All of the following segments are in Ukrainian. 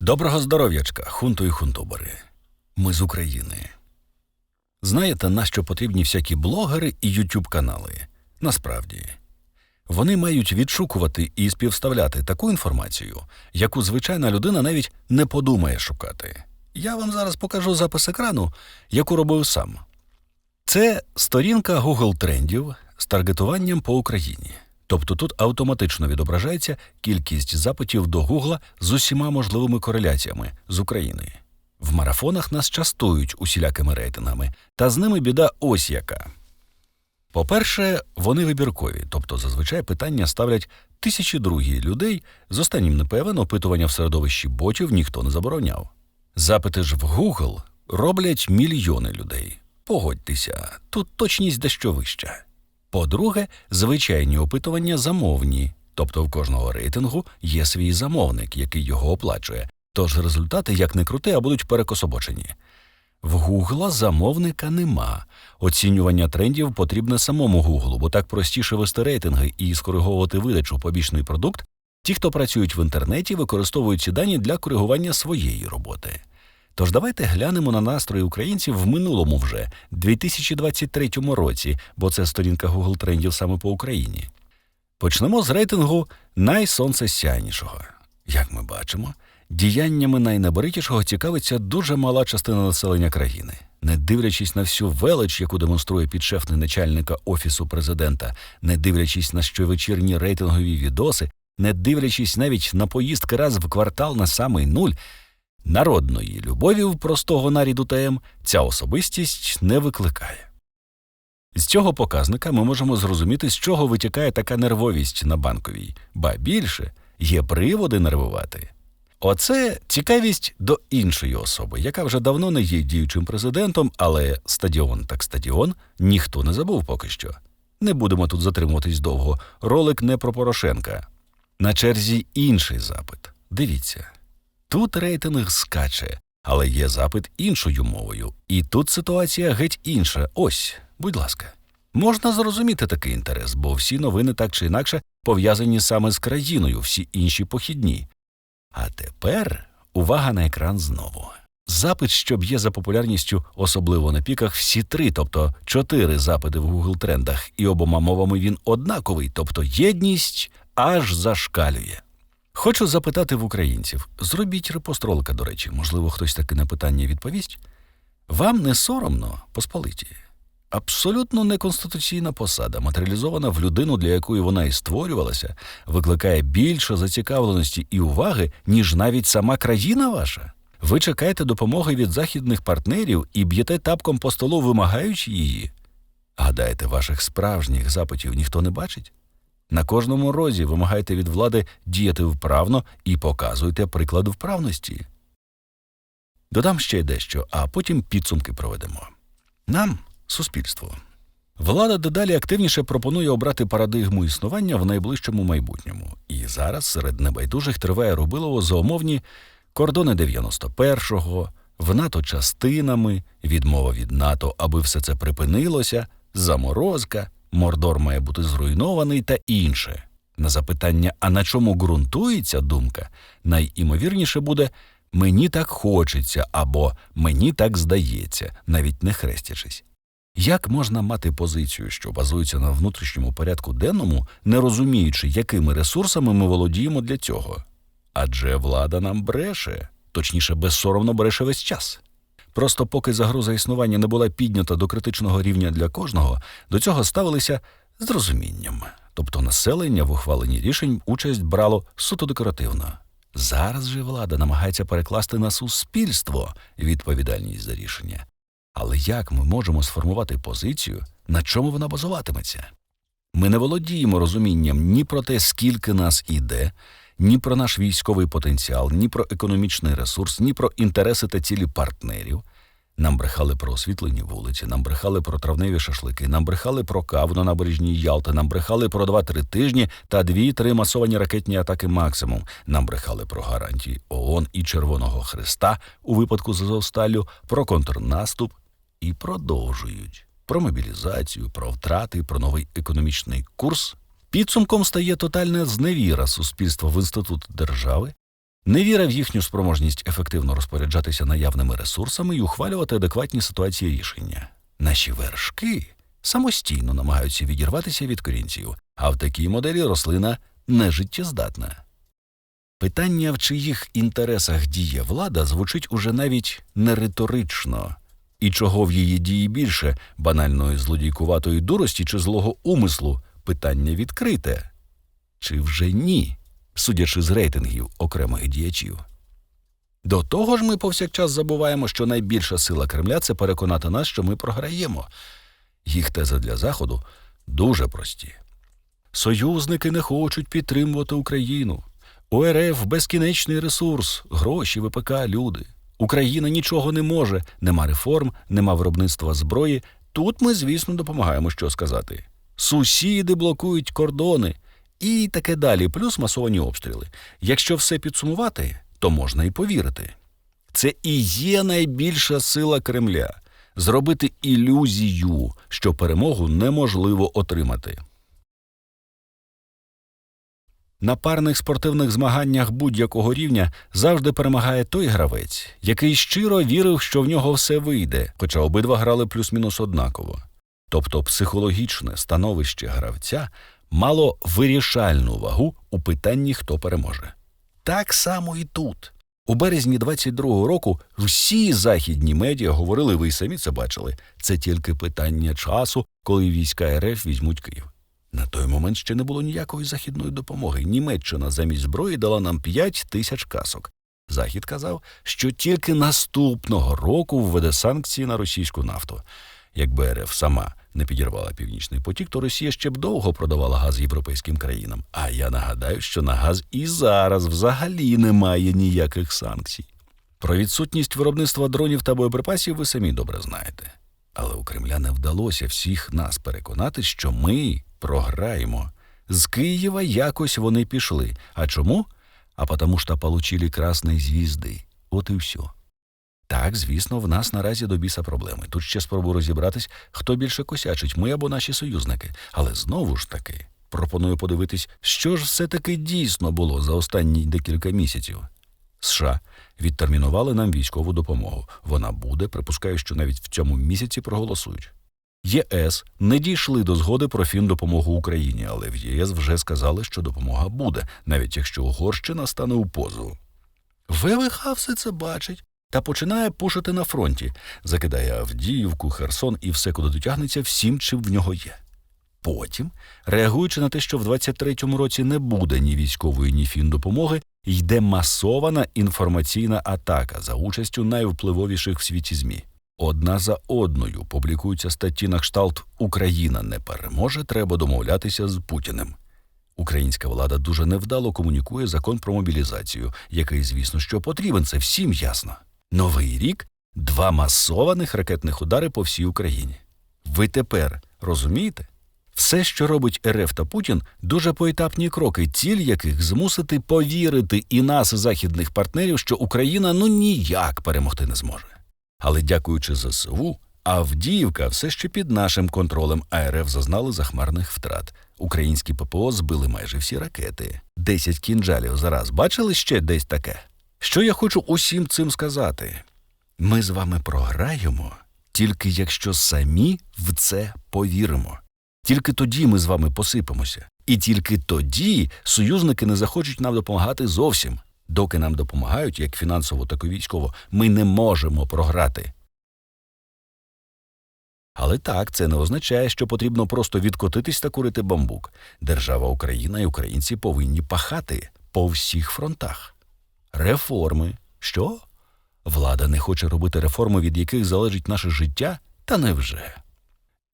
Доброго здоров'ячка, хунту і хунтубери. Ми з України. Знаєте, на що потрібні всякі блогери і ютуб канали? Насправді, вони мають відшукувати і співставляти таку інформацію, яку звичайна людина навіть не подумає шукати. Я вам зараз покажу запис екрану, яку робив сам. Це сторінка Google трендів з таргетуванням по Україні. Тобто тут автоматично відображається кількість запитів до Google з усіма можливими кореляціями з України. В марафонах нас частують усілякими рейтингами, та з ними біда ось яка. По-перше, вони вибіркові, тобто зазвичай питання ставлять тисячі другі людей. З останнім непевен опитування в середовищі ботів ніхто не забороняв. Запити ж в Google роблять мільйони людей. Погодьтеся, тут точність дещо вища. По-друге, звичайні опитування замовні, тобто в кожного рейтингу є свій замовник, який його оплачує. Тож результати, як не крути, а будуть перекособочені. В Гугла замовника нема. Оцінювання трендів потрібне самому Гуглу, бо так простіше вести рейтинги і скориговувати видачу побічний продукт. Ті, хто працюють в інтернеті, використовують ці дані для коригування своєї роботи. Тож давайте глянемо на настрої українців в минулому вже 2023 році, бо це сторінка Google трендів саме по Україні. Почнемо з рейтингу найсонцесяйнішого. Як ми бачимо, діяннями найнаборитішого цікавиться дуже мала частина населення країни. Не дивлячись на всю велич, яку демонструє підшефний начальника офісу президента, не дивлячись на щовечірні рейтингові відоси, не дивлячись навіть на поїздки раз в квартал на самий нуль, народної любові в простого наріду ТМ ця особистість не викликає. З цього показника ми можемо зрозуміти, з чого витікає така нервовість на банковій, ба більше є приводи нервувати. Оце цікавість до іншої особи, яка вже давно не є діючим президентом, але стадіон так стадіон ніхто не забув поки що. Не будемо тут затримуватись довго. Ролик не про Порошенка. На черзі інший запит. Дивіться. Тут рейтинг скаче, але є запит іншою мовою. І тут ситуація геть інша. Ось, будь ласка. Можна зрозуміти такий інтерес, бо всі новини так чи інакше пов'язані саме з країною, всі інші похідні. А тепер увага на екран знову. Запит, що б'є за популярністю, особливо на піках, всі три, тобто чотири запити в Google трендах, і обома мовами він однаковий, тобто єдність аж зашкалює. Хочу запитати в українців: зробіть репост ролика, до речі, можливо, хтось таки на питання відповість. Вам не соромно, посполиті? Абсолютно неконституційна посада, матеріалізована в людину, для якої вона і створювалася, викликає більше зацікавленості і уваги, ніж навіть сама країна ваша. Ви чекаєте допомоги від західних партнерів і б'єте тапком по столу, вимагаючи її. Гадаєте, ваших справжніх запитів ніхто не бачить? На кожному розі вимагайте від влади діяти вправно і показуйте приклад вправності. Додам ще дещо, а потім підсумки проведемо. Нам, суспільству, влада дедалі активніше пропонує обрати парадигму існування в найближчому майбутньому. І зараз серед небайдужих триває рубилово за умовні кордони 91-го, в НАТО частинами, відмова від НАТО, аби все це припинилося, заморозка. Мордор має бути зруйнований та інше. На запитання, а на чому ґрунтується думка, найімовірніше буде мені так хочеться або мені так здається, навіть не хрестячись. Як можна мати позицію, що базується на внутрішньому порядку денному, не розуміючи, якими ресурсами ми володіємо для цього? Адже влада нам бреше, точніше, безсоромно бреше весь час. Просто поки загроза існування не була піднята до критичного рівня для кожного, до цього ставилися з розумінням. Тобто населення в ухваленні рішень участь брало суто декоративно. Зараз же влада намагається перекласти на суспільство відповідальність за рішення. Але як ми можемо сформувати позицію, на чому вона базуватиметься? Ми не володіємо розумінням ні про те, скільки нас іде, ні про наш військовий потенціал, ні про економічний ресурс, ні про інтереси та цілі партнерів. Нам брехали про освітлені вулиці, нам брехали про травневі шашлики, нам брехали про каву на набережній Ялти, нам брехали про 2-3 тижні та 2-3 масовані ракетні атаки максимум. Нам брехали про гарантії ООН і Червоного Христа у випадку з Азовсталлю, про контрнаступ і продовжують про мобілізацію, про втрати, про новий економічний курс. Підсумком стає тотальна зневіра суспільства в інститут держави, Невіра в їхню спроможність ефективно розпоряджатися наявними ресурсами і ухвалювати адекватні ситуації рішення. Наші вершки самостійно намагаються відірватися від корінців, а в такій моделі рослина нежиттєздатна. Питання, в чиїх інтересах діє влада, звучить уже навіть не риторично. І чого в її дії більше банальної злодійкуватої дурості чи злого умислу питання відкрите. Чи вже ні, судячи з рейтингів окремих діячів. До того ж, ми повсякчас забуваємо, що найбільша сила Кремля це переконати нас, що ми програємо. Їх тези для Заходу дуже прості. Союзники не хочуть підтримувати Україну. У РФ безкінечний ресурс, гроші, ВПК, люди. Україна нічого не може, нема реформ, нема виробництва зброї. Тут ми, звісно, допомагаємо, що сказати. Сусіди блокують кордони і таке далі, плюс масовані обстріли. Якщо все підсумувати, то можна і повірити. Це і є найбільша сила Кремля зробити ілюзію, що перемогу неможливо отримати. На парних спортивних змаганнях будь-якого рівня завжди перемагає той гравець, який щиро вірив, що в нього все вийде, хоча обидва грали плюс-мінус однаково. Тобто психологічне становище гравця мало вирішальну вагу у питанні, хто переможе. Так само і тут. У березні 22-го року всі західні медіа говорили, ви самі це бачили. Це тільки питання часу, коли війська РФ візьмуть Київ. На той момент ще не було ніякої західної допомоги. Німеччина замість зброї дала нам 5 тисяч касок. Захід казав, що тільки наступного року введе санкції на російську нафту. Якби РФ сама не підірвала північний потік, то Росія ще б довго продавала газ європейським країнам. А я нагадаю, що на газ і зараз взагалі немає ніяких санкцій. Про відсутність виробництва дронів та боєприпасів ви самі добре знаєте. Але у Кремля не вдалося всіх нас переконати, що ми програємо. З Києва якось вони пішли. А чому? А потому що получили красні звізди. От і все. Так, звісно, в нас наразі до біса проблеми. Тут ще спробую розібратись, хто більше косячить, ми або наші союзники. Але знову ж таки, пропоную подивитись, що ж все-таки дійсно було за останні декілька місяців. США відтермінували нам військову допомогу. Вона буде, припускаю, що навіть в цьому місяці проголосують. ЄС не дійшли до згоди про фіндопомогу Україні, але в ЄС вже сказали, що допомога буде, навіть якщо Угорщина стане у позу. ВВХ все це бачить та починає пушити на фронті, закидає Авдіївку, Херсон і все, куди дотягнеться, всім, чим в нього є. Потім, реагуючи на те, що в 23-му році не буде ні військової, ні фіндопомоги, йде масована інформаційна атака за участю найвпливовіших в світі ЗМІ. Одна за одною публікуються статті на кшталт Україна не переможе, треба домовлятися з Путіним. Українська влада дуже невдало комунікує закон про мобілізацію, який, звісно, що потрібен, це всім ясно. Новий рік два масованих ракетних удари по всій Україні. Ви тепер розумієте? Все, що робить РФ та Путін, дуже поетапні кроки, ціль яких змусити повірити і нас, західних партнерів, що Україна ну ніяк перемогти не зможе. Але дякуючи ЗСУ, Авдіївка все ще під нашим контролем, а РФ зазнали захмарних втрат. Українські ППО збили майже всі ракети. Десять кінжалів зараз бачили ще десь таке. Що я хочу усім цим сказати? Ми з вами програємо, тільки якщо самі в це повіримо. Тільки тоді ми з вами посипемося. І тільки тоді союзники не захочуть нам допомагати зовсім. Доки нам допомагають, як фінансово, так і військово, ми не можемо програти. Але так, це не означає, що потрібно просто відкотитись та курити бамбук. Держава Україна і українці повинні пахати по всіх фронтах. Реформи. Що? Влада не хоче робити реформи, від яких залежить наше життя? Та невже?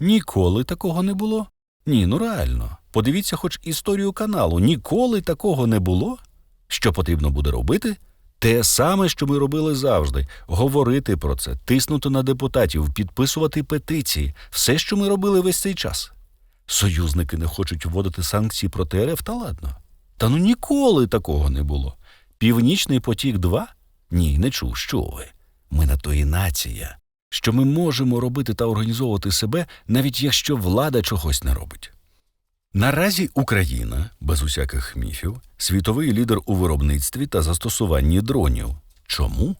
Ніколи такого не було? Ні, ну реально. Подивіться хоч історію каналу. Ніколи такого не було. Що потрібно буде робити? Те саме, що ми робили завжди: говорити про це, тиснути на депутатів, підписувати петиції, все, що ми робили весь цей час. Союзники не хочуть вводити санкції проти РФ, та ладно. Та ну ніколи такого не було. Північний потік 2? Ні, не чув, що ви. Ми на то і нація, що ми можемо робити та організовувати себе, навіть якщо влада чогось не робить. Наразі Україна, без усяких міфів, світовий лідер у виробництві та застосуванні дронів. Чому?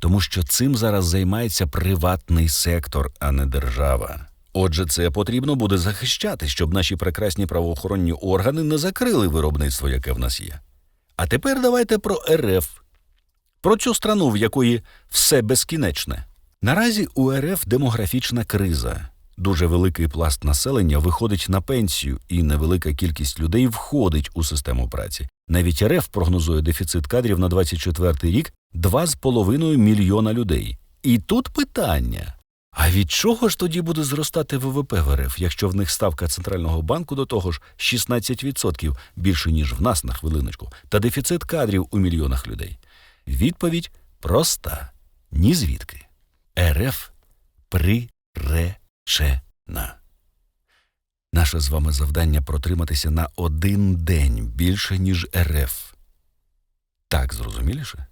Тому що цим зараз займається приватний сектор, а не держава. Отже, це потрібно буде захищати, щоб наші прекрасні правоохоронні органи не закрили виробництво, яке в нас є. А тепер давайте про РФ, про цю страну, в якої все безкінечне. Наразі у РФ демографічна криза. Дуже великий пласт населення виходить на пенсію, і невелика кількість людей входить у систему праці. Навіть РФ прогнозує дефіцит кадрів на 24 рік 2,5 мільйона людей. І тут питання: а від чого ж тоді буде зростати ВВП в РФ, якщо в них ставка центрального банку до того ж 16% більше ніж в нас на хвилиночку, та дефіцит кадрів у мільйонах людей? Відповідь проста: ні звідки. РФ приречена. Наше з вами завдання протриматися на один день більше, ніж РФ. Так зрозуміліше?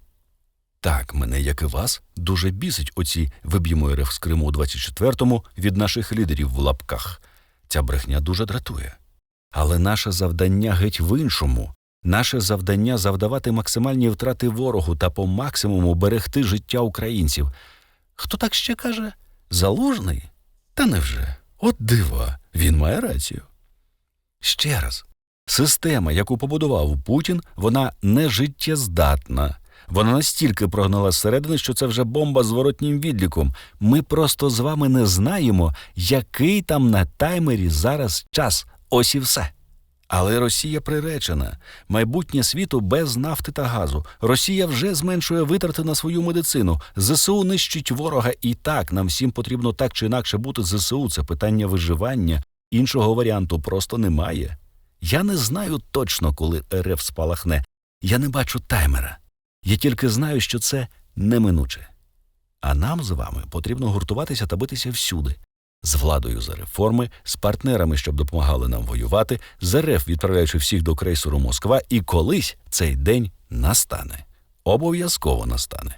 Так, мене, як і вас, дуже бісить оці виб'ємо РФ з Криму у 24-му від наших лідерів в лапках. Ця брехня дуже дратує. Але наше завдання геть в іншому. Наше завдання завдавати максимальні втрати ворогу та по максимуму берегти життя українців. Хто так ще каже? Залужний? Та невже? От дива, він має рацію. Ще раз. Система, яку побудував Путін, вона не життєздатна. Вона настільки прогнала зсередини, що це вже бомба з зворотнім відліком. Ми просто з вами не знаємо, який там на таймері зараз час. Ось і все. Але Росія приречена. Майбутнє світу без нафти та газу. Росія вже зменшує витрати на свою медицину. ЗСУ нищить ворога і так нам всім потрібно так чи інакше бути ЗСУ. Це питання виживання. Іншого варіанту просто немає. Я не знаю точно, коли РФ спалахне. Я не бачу таймера. Я тільки знаю, що це неминуче. А нам з вами потрібно гуртуватися та битися всюди. З владою за реформи, з партнерами, щоб допомагали нам воювати, з РФ відправляючи всіх до крейсеру Москва, і колись цей день настане. Обов'язково настане.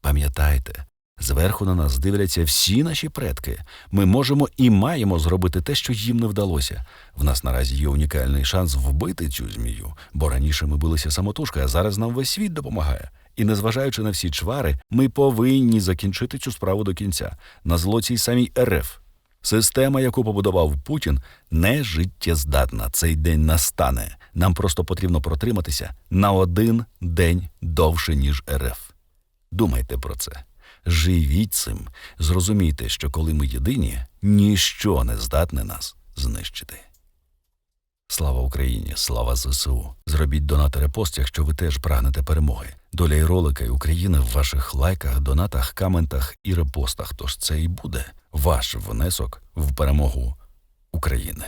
Пам'ятайте, зверху на нас дивляться всі наші предки. Ми можемо і маємо зробити те, що їм не вдалося. В нас наразі є унікальний шанс вбити цю змію, бо раніше ми билися самотужки, а зараз нам весь світ допомагає. І незважаючи на всі чвари, ми повинні закінчити цю справу до кінця на зло цій самій РФ. Система, яку побудував Путін, не життєздатна. Цей день настане. Нам просто потрібно протриматися на один день довше, ніж РФ. Думайте про це. Живіть цим, зрозумійте, що коли ми єдині, ніщо не здатне нас знищити. Слава Україні, слава ЗСУ. Зробіть донат і репост, якщо ви теж прагнете перемоги. Доля і ролика і України в ваших лайках, донатах, коментах і репостах. Тож це і буде ваш внесок в перемогу України.